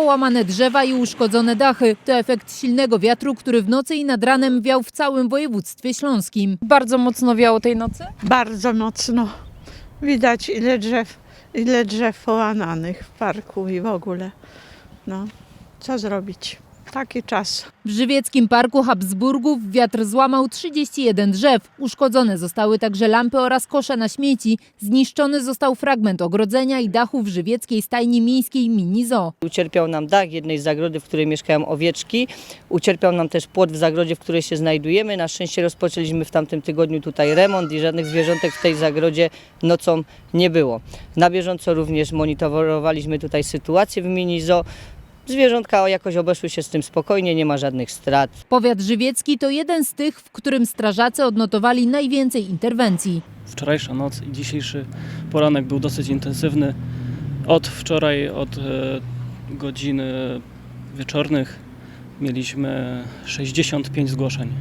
połamane drzewa i uszkodzone dachy. To efekt silnego wiatru, który w nocy i nad ranem wiał w całym województwie śląskim. Bardzo mocno wiało tej nocy? Bardzo mocno. Widać ile drzew, ile drzew połamanych w parku i w ogóle. No, co zrobić? Taki czas. W żywieckim parku Habsburgów wiatr złamał 31 drzew. Uszkodzone zostały także lampy oraz kosze na śmieci. Zniszczony został fragment ogrodzenia i dachu w żywieckiej stajni miejskiej Mini Zoo. Ucierpiał nam dach jednej z zagrody, w której mieszkają owieczki. Ucierpiał nam też płot w zagrodzie, w której się znajdujemy. Na szczęście rozpoczęliśmy w tamtym tygodniu tutaj remont i żadnych zwierzątek w tej zagrodzie nocą nie było. Na bieżąco również monitorowaliśmy tutaj sytuację w mini zoo. Zwierzątka jakoś obeszły się z tym spokojnie, nie ma żadnych strat. Powiat żywiecki to jeden z tych, w którym strażacy odnotowali najwięcej interwencji. Wczorajsza noc i dzisiejszy poranek był dosyć intensywny. Od wczoraj, od e, godziny wieczornych mieliśmy 65 zgłoszeń.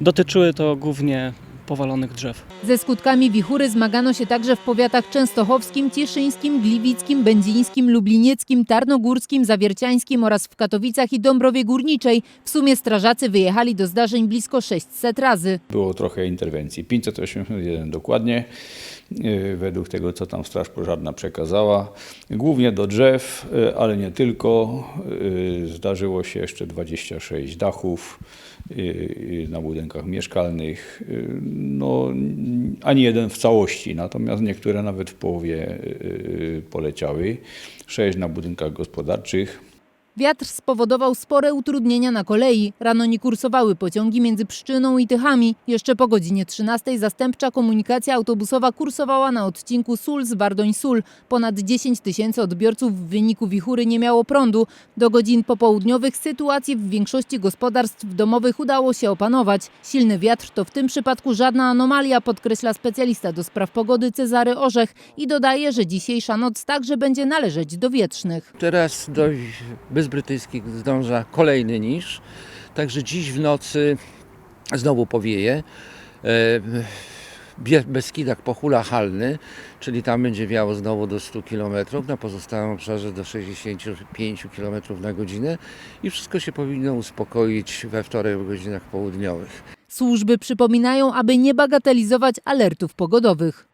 Dotyczyły to głównie powalonych drzew. Ze skutkami wichury zmagano się także w powiatach częstochowskim, cieszyńskim, gliwickim, będzińskim, lublinieckim, tarnogórskim, zawierciańskim oraz w Katowicach i Dąbrowie Górniczej. W sumie strażacy wyjechali do zdarzeń blisko 600 razy. Było trochę interwencji, 581 dokładnie, yy, według tego, co tam Straż Pożarna przekazała. Głównie do drzew, yy, ale nie tylko. Yy, Zdarzyło się jeszcze 26 dachów na budynkach mieszkalnych. Yy, No, ani jeden w całości, natomiast niektóre nawet w połowie poleciały. 6 na budynkach gospodarczych. Wiatr spowodował spore utrudnienia na kolei. Rano nie kursowały pociągi między Pszczyną i Tychami. Jeszcze po godzinie 13 zastępcza komunikacja autobusowa kursowała na odcinku Sul-Bardoń-Sul. Ponad 10 tysięcy odbiorców w wyniku wichury nie miało prądu. Do godzin popołudniowych sytuację w większości gospodarstw domowych udało się opanować. Silny wiatr to w tym przypadku żadna anomalia, podkreśla specjalista do spraw pogody Cezary Orzech i dodaje, że dzisiejsza noc także będzie należeć do wietrznych. Teraz do Wysp Brytyjskich zdąża kolejny niż. Także dziś w nocy znowu powieje. E, Beskidach pochula halny, czyli tam będzie wiało znowu do 100 km, na pozostałym obszarze do 65 km na godzinę i wszystko się powinno uspokoić we wtorek w godzinach południowych. Służby przypominają, aby nie bagatelizować alertów pogodowych.